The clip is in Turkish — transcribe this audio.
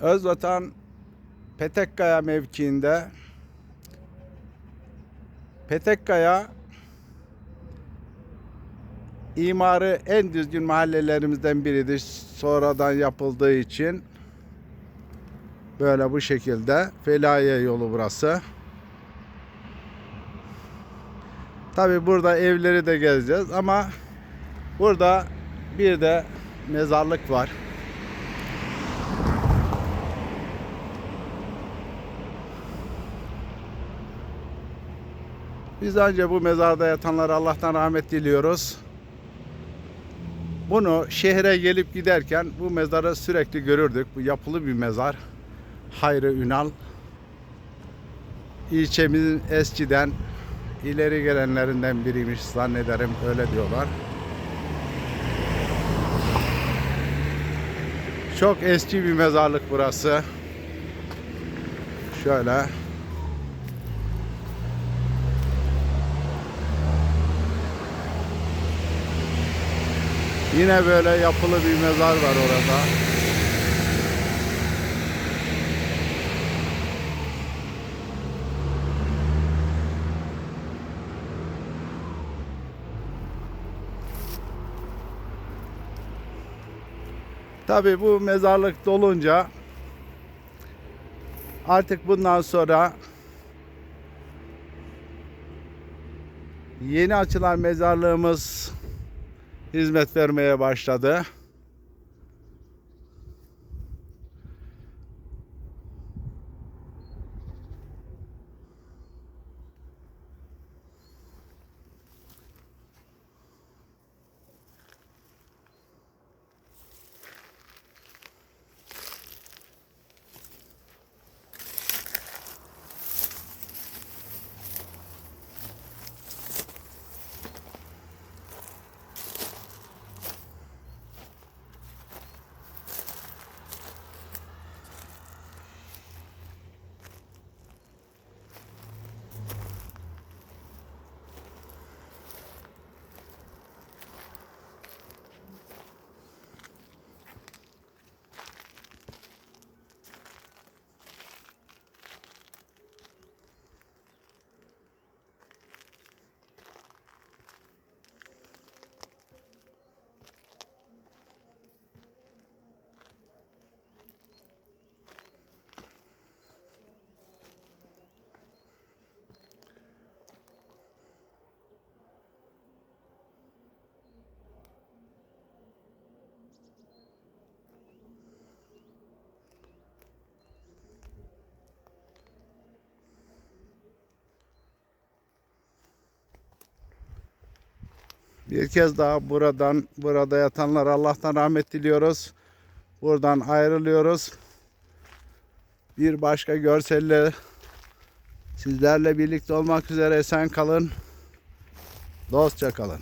Özvatan Petekkaya mevkiinde Petekkaya imarı en düzgün mahallelerimizden biridir. Sonradan yapıldığı için böyle bu şekilde Felahiye yolu burası. Tabi burada evleri de gezeceğiz ama burada bir de mezarlık var. Biz önce bu mezarda yatanlara Allah'tan rahmet diliyoruz. Bunu şehre gelip giderken bu mezarı sürekli görürdük. Bu yapılı bir mezar. Hayrı Ünal. İlçemizin eskiden ileri gelenlerinden biriymiş zannederim öyle diyorlar. Çok eski bir mezarlık burası. Şöyle. Yine böyle yapılı bir mezar var orada. Tabi bu mezarlık dolunca artık bundan sonra yeni açılan mezarlığımız hizmet vermeye başladı. Bir kez daha buradan burada yatanlara Allah'tan rahmet diliyoruz. Buradan ayrılıyoruz. Bir başka görselle sizlerle birlikte olmak üzere esen kalın. Dostça kalın.